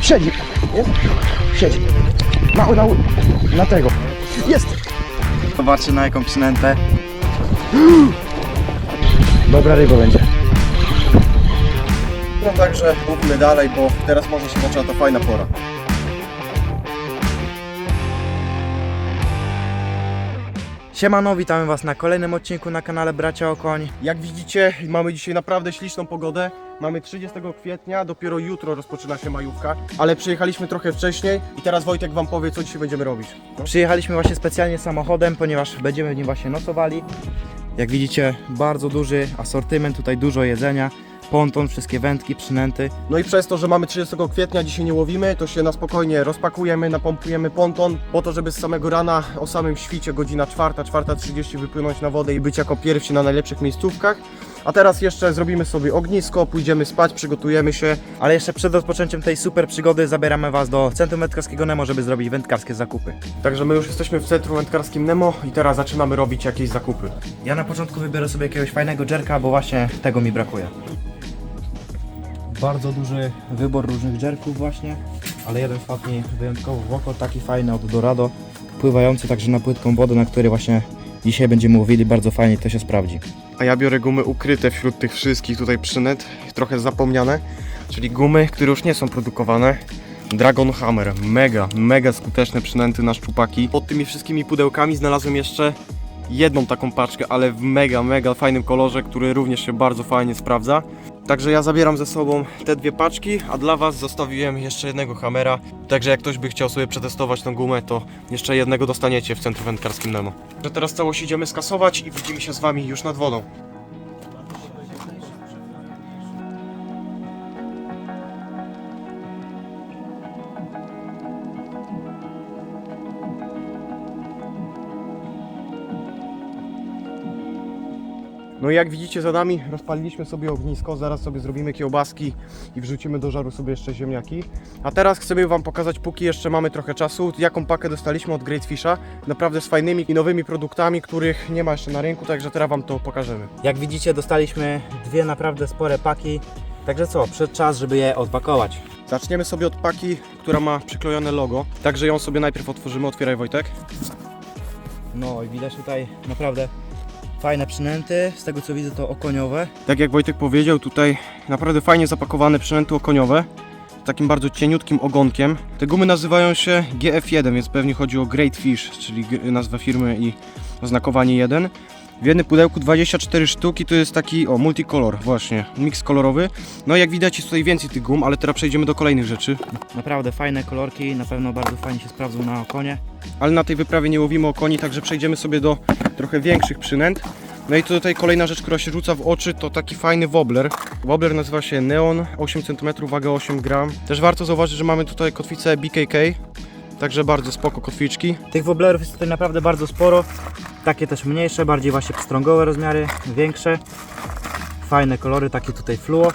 Siedzi. Jest? Siedzi. Na, na, na tego. Jest. Zobaczcie na jaką przynętę. Dobra ryba będzie. No także mówmy dalej, bo teraz może się zaczyna ta fajna pora. Siemano, witamy was na kolejnym odcinku na kanale Bracia Okoń. Jak widzicie, mamy dzisiaj naprawdę śliczną pogodę. Mamy 30 kwietnia, dopiero jutro rozpoczyna się majówka, ale przyjechaliśmy trochę wcześniej i teraz Wojtek Wam powie, co dzisiaj będziemy robić. No. Przyjechaliśmy właśnie specjalnie samochodem, ponieważ będziemy w nim właśnie nocowali. Jak widzicie, bardzo duży asortyment, tutaj dużo jedzenia, ponton, wszystkie wędki, przynęty. No i przez to, że mamy 30 kwietnia, dzisiaj nie łowimy, to się na spokojnie rozpakujemy, napompujemy ponton, po to, żeby z samego rana o samym świcie, godzina 4, 4.30 wypłynąć na wodę i być jako pierwsi na najlepszych miejscówkach. A teraz jeszcze zrobimy sobie ognisko, pójdziemy spać, przygotujemy się. Ale jeszcze przed rozpoczęciem tej super przygody zabieramy was do Centrum Wędkarskiego Nemo, żeby zrobić wędkarskie zakupy. Także my już jesteśmy w centrum wędkarskim Nemo i teraz zaczynamy robić jakieś zakupy. Ja na początku wybiorę sobie jakiegoś fajnego jerka, bo właśnie tego mi brakuje. Bardzo duży wybór różnych jerków właśnie, ale jeden wpadł mi wyjątkowo w oko, taki fajny od Dorado, pływający także na płytką wodę, na której właśnie dzisiaj będziemy łowili, bardzo fajnie to się sprawdzi. A ja biorę gumy ukryte wśród tych wszystkich tutaj przynęt, trochę zapomniane, czyli gumy, które już nie są produkowane. Dragon Hammer, mega, mega skuteczne przynęty na szczupaki. Pod tymi wszystkimi pudełkami znalazłem jeszcze jedną taką paczkę, ale w mega, mega fajnym kolorze, który również się bardzo fajnie sprawdza. Także ja zabieram ze sobą te dwie paczki, a dla Was zostawiłem jeszcze jednego hamera. Także jak ktoś by chciał sobie przetestować tą gumę, to jeszcze jednego dostaniecie w centrum wędkarskim Nemo. Że teraz całość idziemy skasować i widzimy się z Wami już nad wodą. No i jak widzicie za nami rozpaliliśmy sobie ognisko, zaraz sobie zrobimy kiełbaski i wrzucimy do żaru sobie jeszcze ziemniaki. A teraz chcemy Wam pokazać, póki jeszcze mamy trochę czasu, jaką pakę dostaliśmy od Great Fisha. Naprawdę z fajnymi i nowymi produktami, których nie ma jeszcze na rynku, także teraz Wam to pokażemy. Jak widzicie dostaliśmy dwie naprawdę spore paki, także co, przed czas, żeby je odpakować. Zaczniemy sobie od paki, która ma przyklejone logo, także ją sobie najpierw otworzymy. Otwieraj Wojtek. No i widać tutaj naprawdę fajne przynęty, z tego co widzę to okoniowe. Tak jak Wojtek powiedział, tutaj naprawdę fajnie zapakowane przynęty okoniowe z takim bardzo cieniutkim ogonkiem. Te gumy nazywają się GF1, więc pewnie chodzi o Great Fish, czyli nazwa firmy i oznakowanie 1. W jednym pudełku 24 sztuki, to jest taki, o, multicolor właśnie, miks kolorowy. No jak widać jest tutaj więcej tych gum, ale teraz przejdziemy do kolejnych rzeczy. Naprawdę fajne kolorki, na pewno bardzo fajnie się sprawdzą na okonie. Ale na tej wyprawie nie łowimy okoni, także przejdziemy sobie do trochę większych przynęt. No i tutaj kolejna rzecz, która się rzuca w oczy, to taki fajny wobbler. Wobbler nazywa się Neon, 8 cm, waga 8 gram. Też warto zauważyć, że mamy tutaj kotwicę BKK, także bardzo spoko kotwiczki. Tych woblerów jest tutaj naprawdę bardzo sporo. Takie też mniejsze, bardziej właśnie pstrągowe rozmiary, większe. Fajne kolory, takie tutaj fluo.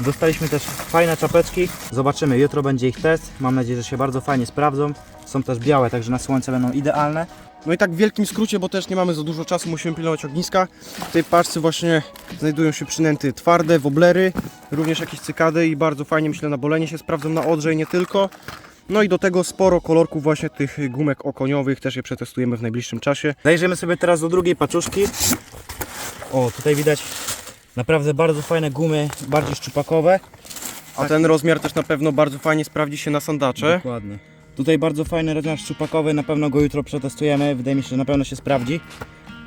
Dostaliśmy też fajne czapeczki. Zobaczymy, jutro będzie ich test. Mam nadzieję, że się bardzo fajnie sprawdzą. Są też białe, także na słońce będą idealne. No i tak w wielkim skrócie, bo też nie mamy za dużo czasu, musimy pilnować ogniska. W tej paczce właśnie znajdują się przynęty twarde, woblery, również jakieś cykady i bardzo fajnie myślę na bolenie się sprawdzą na odrze i nie tylko. No i do tego sporo kolorków właśnie tych gumek okoniowych, też je przetestujemy w najbliższym czasie. Zajrzymy sobie teraz do drugiej paczuszki. O, tutaj widać naprawdę bardzo fajne gumy, bardziej szczupakowe. A ten rozmiar też na pewno bardzo fajnie sprawdzi się na sandacze. Dokładnie. Tutaj bardzo fajny rozmiar szczupakowy, na pewno go jutro przetestujemy, wydaje mi się, że na pewno się sprawdzi.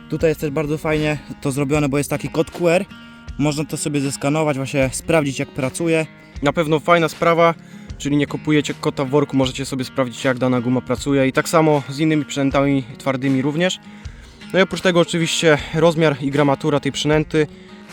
Tutaj jest też bardzo fajnie to zrobione, bo jest taki kod QR. Można to sobie zeskanować, właśnie sprawdzić jak pracuje. Na pewno fajna sprawa, czyli nie kupujecie kota w worku, możecie sobie sprawdzić jak dana guma pracuje i tak samo z innymi przynętami twardymi również. No i oprócz tego oczywiście rozmiar i gramatura tej przynęty.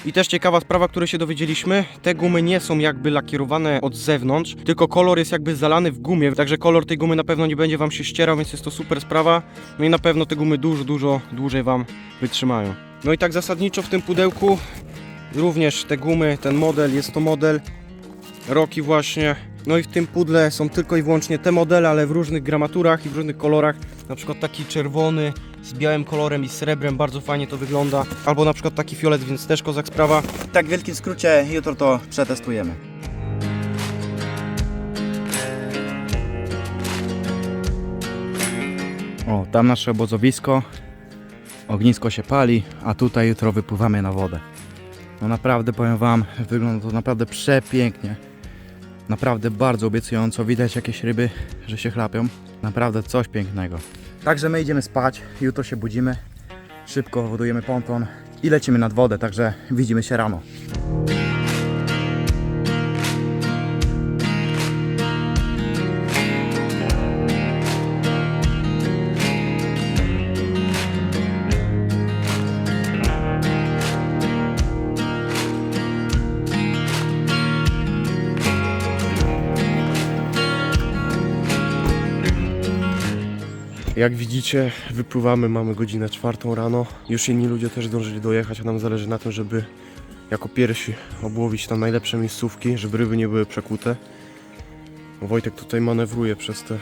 I też ciekawa sprawa, której się dowiedzieliśmy, te gumy nie są jakby lakierowane od zewnątrz, tylko kolor jest jakby zalany w gumie, także kolor tej gumy na pewno nie będzie Wam się ścierał, więc jest to super sprawa. No i na pewno te gumy dużo, dużo dłużej Wam wytrzymają. No i tak zasadniczo w tym pudełku również te gumy, ten model, jest to model Roki właśnie. No i w tym pudle są tylko i wyłącznie te modele, ale w różnych gramaturach i w różnych kolorach. Na przykład taki czerwony z białym kolorem i srebrem, bardzo fajnie to wygląda. Albo na przykład taki fiolet, więc też kozak sprawa. Tak w wielkim skrócie, jutro to przetestujemy. O, tam nasze obozowisko. Ognisko się pali, a tutaj jutro wypływamy na wodę. No naprawdę powiem Wam, wygląda to naprawdę przepięknie. Naprawdę bardzo obiecująco. Widać jakieś ryby, że się chlapią. Naprawdę coś pięknego. Także my idziemy spać, jutro się budzimy, szybko wodujemy ponton i lecimy nad wodę, także widzimy się rano. Jak widzicie, wypływamy, mamy godzinę czwartą rano. Już inni ludzie też zdążyli dojechać, a nam zależy na tym, żeby jako pierwsi obłowić tam najlepsze miejscówki, żeby ryby nie były przekute. Wojtek tutaj manewruje przez te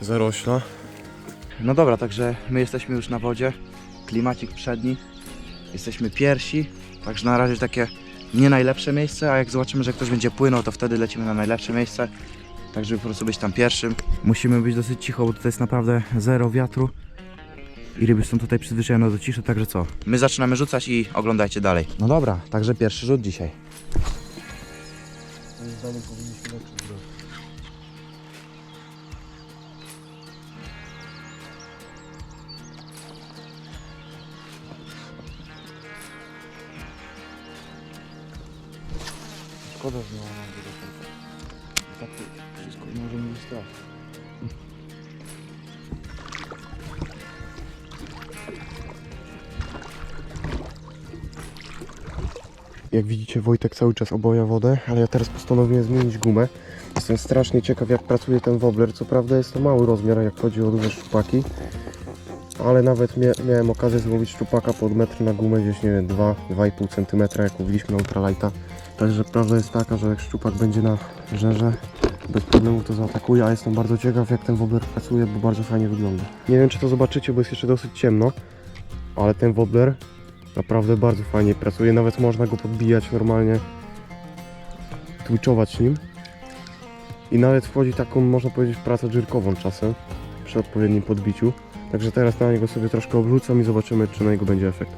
zarośla. No dobra, także my jesteśmy już na wodzie. Klimacik przedni. Jesteśmy pierwsi. Także na razie takie nie najlepsze miejsce, a jak zobaczymy, że ktoś będzie płynął, to wtedy lecimy na najlepsze miejsce. Tak, żeby po prostu być tam pierwszym. Musimy być dosyć cicho, bo tutaj jest naprawdę zero wiatru. I ryby są tutaj przyzwyczajone do ciszy, także co? My zaczynamy rzucać i oglądajcie dalej. No dobra, także pierwszy rzut dzisiaj. Szkoda, że nie strach. Jak widzicie, Wojtek cały czas oboja wodę, ale ja teraz postanowiłem zmienić gumę. Jestem strasznie ciekaw, jak pracuje ten wobbler. Co prawda jest to mały rozmiar, jak chodzi o duże szczupaki, ale nawet mia miałem okazję złowić szczupaka pod metr na gumę, gdzieś nie wiem, 2-2,5 cm, jak łowiliśmy na ultralighta. Także prawda jest taka, że jak szczupak będzie na żerze, bez problemu to zaatakuje, a jestem bardzo ciekaw, jak ten wobbler pracuje, bo bardzo fajnie wygląda. Nie wiem, czy to zobaczycie, bo jest jeszcze dosyć ciemno, ale ten wobbler Naprawdę bardzo fajnie pracuje, nawet można go podbijać normalnie, twitchować nim. I nawet wchodzi taką, można powiedzieć, pracę dżyrkową czasem, przy odpowiednim podbiciu. Także teraz na niego sobie troszkę obrócę i zobaczymy, czy na niego będzie efekt.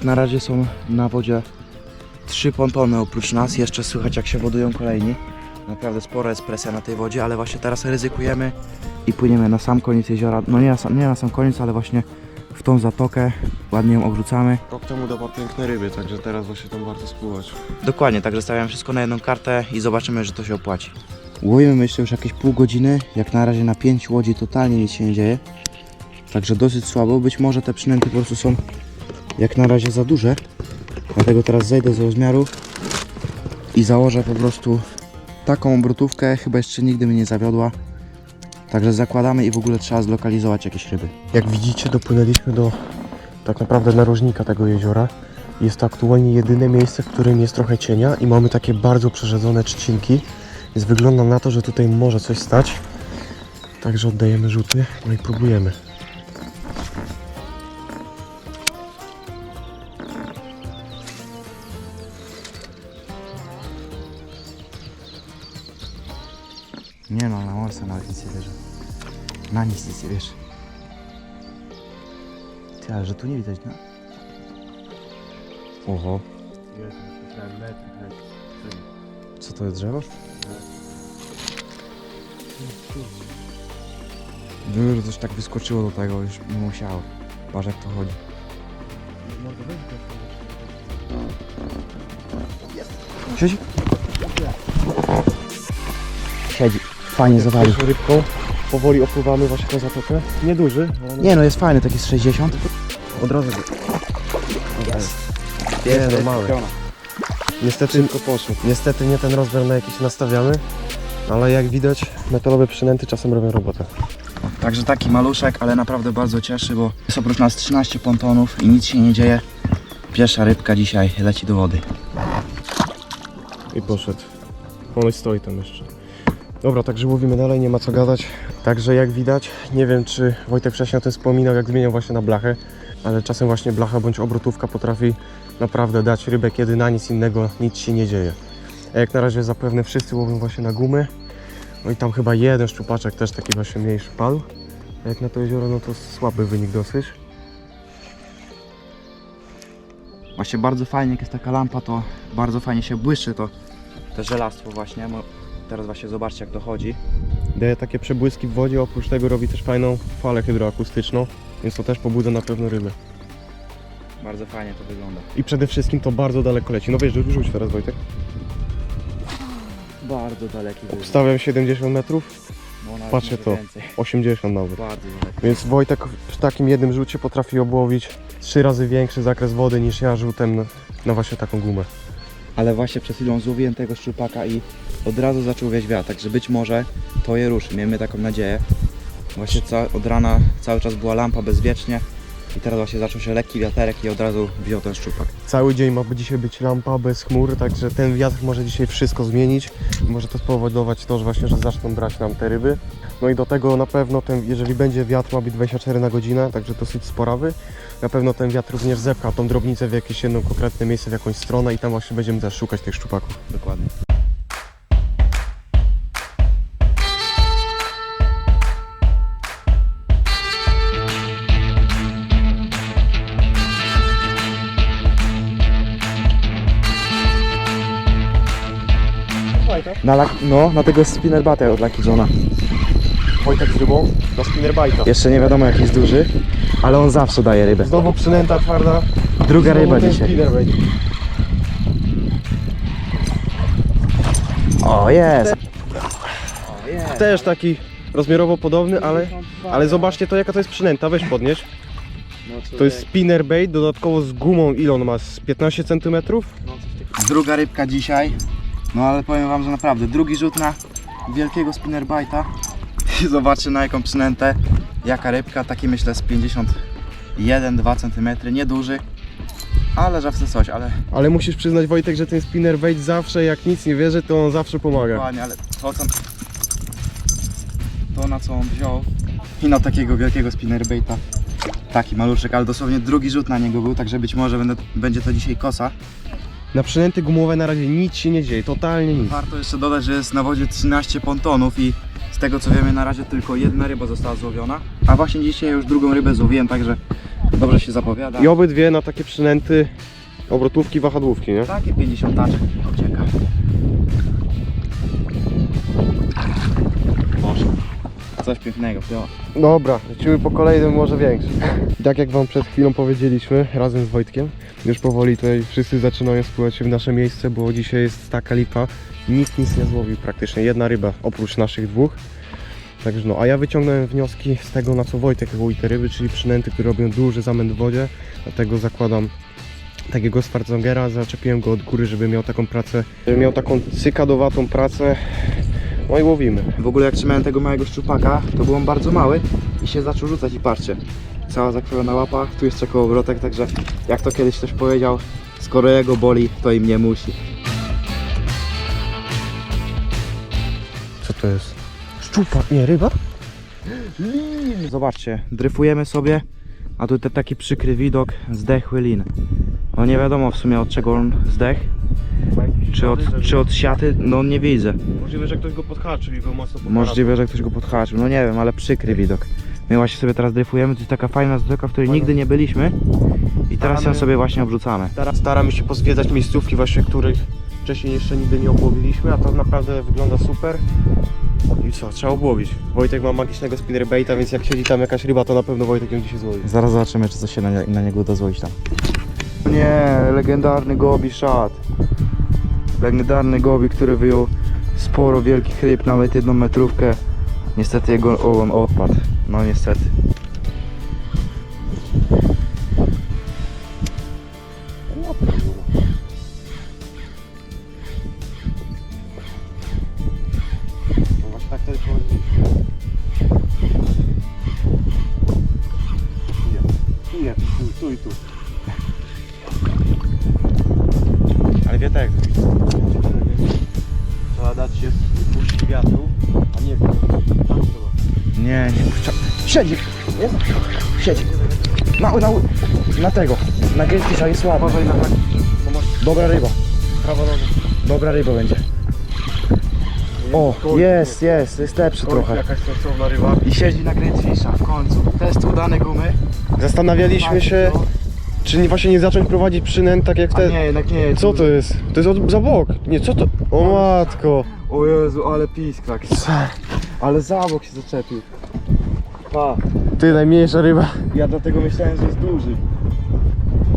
Jak na razie są na wodzie trzy pontony oprócz nas, jeszcze słychać jak się wodują kolejni. Naprawdę spora jest presja na tej wodzie, ale właśnie teraz ryzykujemy i płyniemy na sam koniec jeziora. No nie na sam, nie na sam koniec, ale właśnie w tą zatokę. Ładnie ją obrzucamy. Rok temu dawał piękne ryby, także teraz właśnie tam warto spływać. Dokładnie, także stawiam wszystko na jedną kartę i zobaczymy, że to się opłaci. Łowimy myślę już jakieś pół godziny. Jak na razie na pięć łodzi totalnie nic się nie dzieje. Także dosyć słabo. Być może te przynęty po prostu są jak na razie za duże. Dlatego teraz zejdę z rozmiaru i założę po prostu taką obrotówkę. Chyba jeszcze nigdy mnie nie zawiodła. Także zakładamy i w ogóle trzeba zlokalizować jakieś ryby. Jak widzicie, dopłynęliśmy do tak naprawdę narożnika tego jeziora. Jest to aktualnie jedyne miejsce, w którym jest trochę cienia i mamy takie bardzo przerzedzone trzcinki. Więc wygląda na to, że tutaj może coś stać. Także oddajemy rzuty, no i próbujemy. Nie no, na morsa nawet nic nie wierzę. Na nic nic nie wiesz. Ty, ale że tu nie widać, no. Oho. Co to jest drzewo? Że coś tak wyskoczyło do tego, już nie musiało. Patrz jak to chodzi. Siedzi? Siedzi. Fajnie zawalił. Rybką. Powoli opływamy właśnie tę zatokę. Nieduży, ale Nie no, jest fajny, taki z 60. od razu. Jest. Nie, no mały. Niestety, niestety nie ten rozmiar na jaki się nastawiamy, ale jak widać metalowe przynęty czasem robią robotę. Także taki maluszek, ale naprawdę bardzo cieszy, bo jest oprócz nas 13 pontonów i nic się nie dzieje. Pierwsza rybka dzisiaj leci do wody. I poszedł. On stoi tam jeszcze. Dobra, także łowimy dalej, nie ma co gadać. Także jak widać, nie wiem czy Wojtek wcześniej o tym wspominał, jak zmieniał właśnie na blachę, ale czasem właśnie blacha bądź obrotówka potrafi naprawdę dać rybę, kiedy na nic innego nic się nie dzieje. A jak na razie zapewne wszyscy łowią właśnie na gumy. No i tam chyba jeden szczupaczek też taki właśnie mniejszy padł. A jak na to jezioro, no to słaby wynik dosyć. Właśnie bardzo fajnie, jak jest taka lampa, to bardzo fajnie się błyszczy to, to żelastwo właśnie. Teraz właśnie zobaczcie jak to chodzi. Daje takie przebłyski w wodzie, oprócz tego robi też fajną falę hydroakustyczną, więc to też pobudza na pewno ryby. Bardzo fajnie to wygląda. I przede wszystkim to bardzo daleko leci. No wiesz, rzuć teraz Wojtek. Bardzo daleki wygląd. Wstawiam 70 metrów, No, nawet może to. Więcej. 80 nawet. Bardzo daleki. Więc Wojtek przy takim jednym rzucie potrafi obłowić trzy razy większy zakres wody niż ja rzutem na, na właśnie taką gumę. Ale właśnie przed chwilą złowiłem tego szczupaka i od razu zaczął wiać wiatr, także być może to je ruszy. Miejmy taką nadzieję. Właśnie od rana cały czas była lampa bezwiecznie i teraz właśnie zaczął się lekki wiaterek i od razu wziął ten szczupak. Cały dzień ma dzisiaj być lampa bez chmur, także ten wiatr może dzisiaj wszystko zmienić. Może to spowodować to, że właśnie, że zaczną brać nam te ryby. No i do tego na pewno ten, jeżeli będzie wiatr, ma być 24 na godzinę, także dosyć sporawy. Na pewno ten wiatr również zepcha tą drobnicę w jakieś jedno konkretne miejsce, w jakąś stronę i tam właśnie będziemy też szukać tych szczupaków. Dokładnie. Na no, na tego spinnerbata od Lucky Johna. Wojtek z rybą na spinnerbite'a. Jeszcze nie wiadomo jaki jest duży, ale on zawsze daje rybę. Znowu przynęta twarda. Druga Znowu ryba ten dzisiaj. O, jest! Też taki rozmiarowo podobny, ale, ale zobaczcie to jaka to jest przynęta, weź podnieść. To jest spinnerbait, dodatkowo z gumą ile on ma? Z 15 cm? Druga rybka dzisiaj. No ale powiem wam, że naprawdę drugi rzut na wielkiego spinnerbite'a. I zobaczcie na jaką przynętę. Jaka rybka, taki myślę z 51-2 cm, nieduży. Ale zawsze coś, ale Ale musisz przyznać Wojtek, że ten spinnerbait zawsze jak nic nie wierzy, to on zawsze pomaga. dokładnie, ale to co... To na co on wziął i na takiego wielkiego spinnerbaita. Taki maluszek, ale dosłownie drugi rzut na niego był, także być może będę, będzie to dzisiaj kosa. Na przynęty gumowe na razie nic się nie dzieje, totalnie nic. Warto jeszcze dodać, że jest na wodzie 13 pontonów i z tego co wiemy na razie tylko jedna ryba została złowiona. A właśnie dzisiaj już drugą rybę złowiłem, także dobrze się zapowiada. I obydwie na takie przynęty obrotówki, wahadłówki, nie? Takie 50 taczek ucieka. Coś pięknego, to. Dobra, lecimy po kolejnym może większy. Tak jak wam przed chwilą powiedzieliśmy, razem z Wojtkiem, już powoli tutaj wszyscy zaczynają spływać się w nasze miejsce, bo dzisiaj jest taka lipa, nikt nic nie złowił praktycznie, jedna ryba oprócz naszych dwóch. Także no, a ja wyciągnąłem wnioski z tego na co Wojtek łowi te ryby, czyli przynęty, które robią duży zamęt w wodzie, dlatego zakładam takiego Schwarzongera, zaczepiłem go od góry, żeby miał taką pracę, żeby miał taką cykadowatą pracę, no i łowimy. W ogóle jak trzymałem tego małego szczupaka, to był on bardzo mały i się zaczął rzucać i patrzcie. Cała zakrwiona łapa, tu jeszcze kołowrotek, także jak to kiedyś ktoś powiedział, skoro jego boli, to i mnie musi. Co to jest? Szczupak, nie ryba? Zobaczcie, dryfujemy sobie, a tutaj taki przykry widok, zdechły lin. No nie wiadomo w sumie od czego on zdech, czy od, czy od siaty, no nie widzę. Możliwe, że ktoś go podhaczył i go mocno pokarał. Możliwe, że ktoś go podhaczył, no nie wiem, ale przykry widok. My właśnie sobie teraz dryfujemy, to jest taka fajna zatoka, w której nigdy nie byliśmy i teraz ją sobie właśnie obrzucamy. Stara- Staramy się pozwiedzać miejscówki właśnie, których wcześniej jeszcze nigdy nie obłowiliśmy, a to naprawdę wygląda super. I co, trzeba obłowić. Wojtek ma magicznego spinnerbaita, więc jak siedzi tam jakaś ryba, to na pewno Wojtek ją dzisiaj złowi. Zaraz zobaczymy, czy coś się na, nie- na niego uda złowić tam. Nie, legendarny Gobi Shad. Legendarny Gobi, który wyjął sporo wielkich ryb, nawet jedną metrówkę. Niestety jego ogon odpadł. No niestety. Siedzi. Jest? Siedzi. Na, na, na tego. Na Greatfisha jest słabo. Hak. Dobra ryba. Dobra ryba będzie. O, jest, jest, jest lepszy trochę. Jakaś sensowna ryba. I siedzi na Greatfisha w końcu. Test udany gumy. Zastanawialiśmy się, czy nie, właśnie nie zacząć prowadzić przynęt tak jak A wtedy. nie, jednak nie. Co to jest? To jest od, za bok. Nie, co to? O matko. O Jezu, ale pisk taki. Ale za bok się zaczepił. Pa, Ty, najmniejsza ryba. ja dlatego myślałem, że jest duży.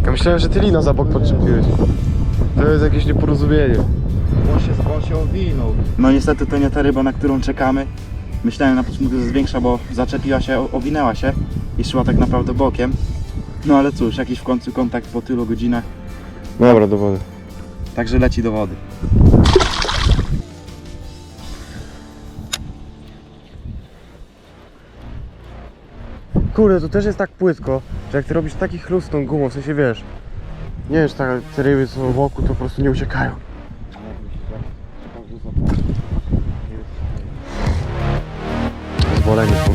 Ja myślałem, że ty lina za bok podczepiłeś. To jest jakieś nieporozumienie. On się, on się owinął. No niestety to nie ta ryba, na którą czekamy. Myślałem na początku, że jest większa, bo zaczepiła się, o- owinęła się i szła tak naprawdę bokiem. No ale cóż, jakiś w końcu kontakt po tylu godzinach, Dobra, do wody. także leci do wody. Kurde, to też jest tak płytko, że jak ty robisz taki chlust tą gumą, w sensie wiesz, nie wiesz, tak, te ryby są wokół, to po prostu nie uciekają. Zbolenie tu.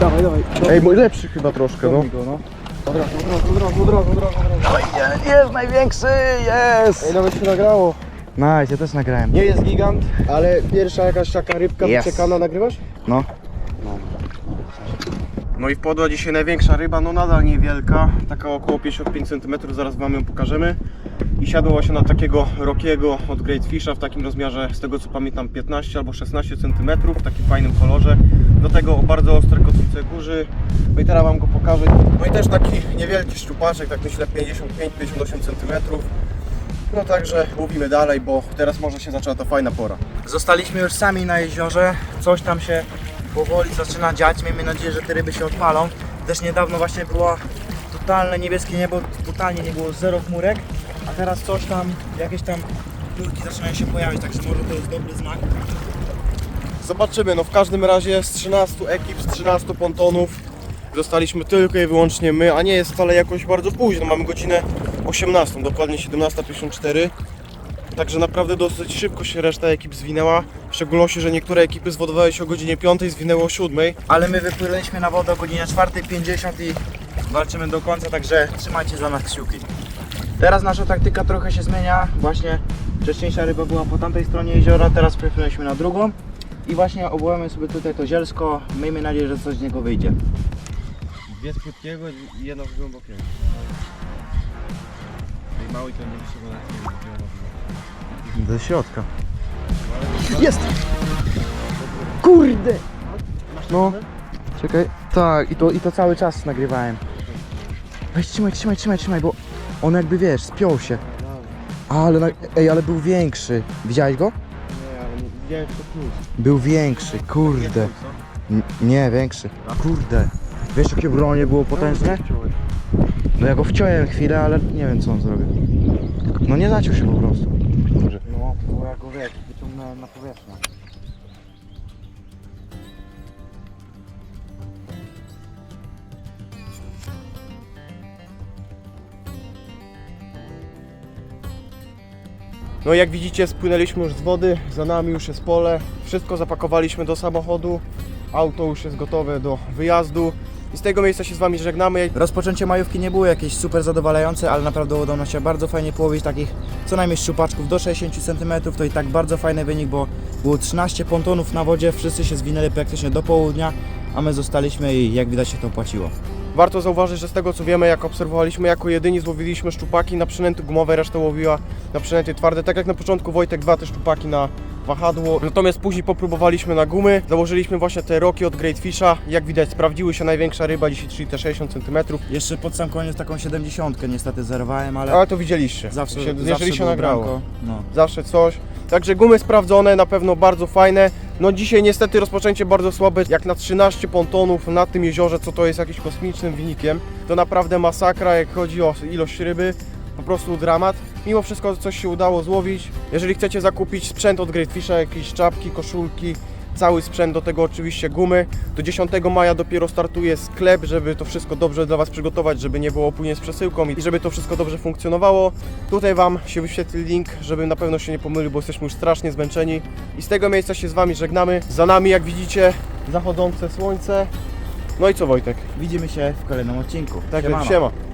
Dawaj, dawaj. Ej, mój lepszy chyba troszkę, no. Go, no. Od razu, od razu, od razu, od razu, od razu, od razu. Jest największy, jest! Ej, nawet się nagrało. Nice, ja też nagrałem. Nie jest gigant, ale pierwsza jakaś taka rybka Jest. wyciekana, nagrywasz? No. No i wpadła dzisiaj największa ryba, no nadal niewielka, taka około 55 cm, zaraz Wam ją pokażemy. I siadła się na takiego Rockiego od Great Fisha w takim rozmiarze, z tego co pamiętam 15 albo 16 cm, w takim fajnym kolorze. Do tego bardzo ostre kotwice górzy. No i teraz Wam go pokażę. No i też taki niewielki szczupaczek, tak myślę 55-58 cm. No także łowimy dalej, bo teraz może się zaczęła ta fajna pora. Zostaliśmy już sami na jeziorze, coś tam się powoli zaczyna dziać, miejmy nadzieję, że te ryby się odpalą. Też niedawno właśnie było totalne niebieskie niebo, totalnie nie było zero chmurek, a teraz coś tam, jakieś tam chmurki zaczynają się pojawiać, także może to jest dobry znak. Zobaczymy, no w każdym razie z 13 ekip, z 13 pontonów zostaliśmy tylko i wyłącznie my, a nie jest wcale jakoś bardzo późno, mamy godzinę 18, dokładnie 17.54 Także naprawdę dosyć szybko się reszta ekip zwinęła, w szczególności, że niektóre ekipy zwodowały się o godzinie 5, zwinęły o 7 Ale my wypłynęliśmy na wodę o godzinie 4.50 i walczymy do końca, także trzymajcie za nas kciuki. Teraz nasza taktyka trochę się zmienia. Właśnie wcześniejsza ryba była po tamtej stronie jeziora, teraz przepłynęliśmy na drugą. I właśnie obłamy sobie tutaj to zielsko. Miejmy nadzieję, że coś z niego wyjdzie. Dwie z płytkiego i jedna z głębokiego. I mały to nie wyszło na Do środka. Jest! Kurde! No, czekaj. Tak, i to, i to cały czas nagrywałem. Weź, trzymaj, trzymaj, trzymaj, trzymaj, bo on jakby wiesz, spiął się. Ale, na... ej, ale był większy. Widziałeś go? Nie, ale nie widziałem to plus. Był większy, kurde. N- nie, większy. Kurde. Wiesz jakie bronie było potężne? No ja go wciąłem chwilę, ale nie wiem co on zrobił. No nie zaciął się po prostu. No, bo ja go wiesz, wyciągnąłem na powierzchnię. No jak widzicie spłynęliśmy już z wody, za nami już jest pole, wszystko zapakowaliśmy do samochodu, auto już jest gotowe do wyjazdu i z tego miejsca się z Wami żegnamy. Rozpoczęcie majówki nie było jakieś super zadowalające, ale naprawdę udało nam się bardzo fajnie połowić takich co najmniej szczupaczków do 60 cm. To i tak bardzo fajny wynik, bo było 13 pontonów na wodzie, wszyscy się zwinęli praktycznie do południa, a my zostaliśmy i jak widać się to opłaciło. Warto zauważyć, że z tego co wiemy, jak obserwowaliśmy, jako jedyni złowiliśmy szczupaki na przynęty gumowe, resztę łowiła na przynęty twarde. Tak jak na początku Wojtek dwa te szczupaki na wahadło, natomiast później popróbowaliśmy na gumy, założyliśmy właśnie te roki od Great Fisha, jak widać sprawdziły się największa ryba, dzisiaj czyli te 60 cm, Jeszcze pod sam koniec taką 70 niestety zerwałem, ale ale to widzieliście, zawsze, się, zawsze jeżeli się nagrało. No. zawsze coś. Także gumy sprawdzone, na pewno bardzo fajne. No dzisiaj niestety rozpoczęcie bardzo słabe, jak na 13 pontonów na tym jeziorze, co to jest jakimś kosmicznym wynikiem. To naprawdę masakra, jak chodzi o ilość ryby, po prostu dramat. Mimo wszystko coś się udało złowić. Jeżeli chcecie zakupić sprzęt od Great Fisha, jakieś czapki, koszulki, cały sprzęt, do tego oczywiście gumy. Do 10 maja dopiero startuje sklep, żeby to wszystko dobrze dla Was przygotować, żeby nie było opóźnień z przesyłką i żeby to wszystko dobrze funkcjonowało. Tutaj Wam się wyświetli link, żeby na pewno się nie pomylił, bo jesteśmy już strasznie zmęczeni. I z tego miejsca się z Wami żegnamy. Za nami, jak widzicie, zachodzące słońce. No i co Wojtek? Widzimy się w kolejnym odcinku. Tak, Siemano. siema.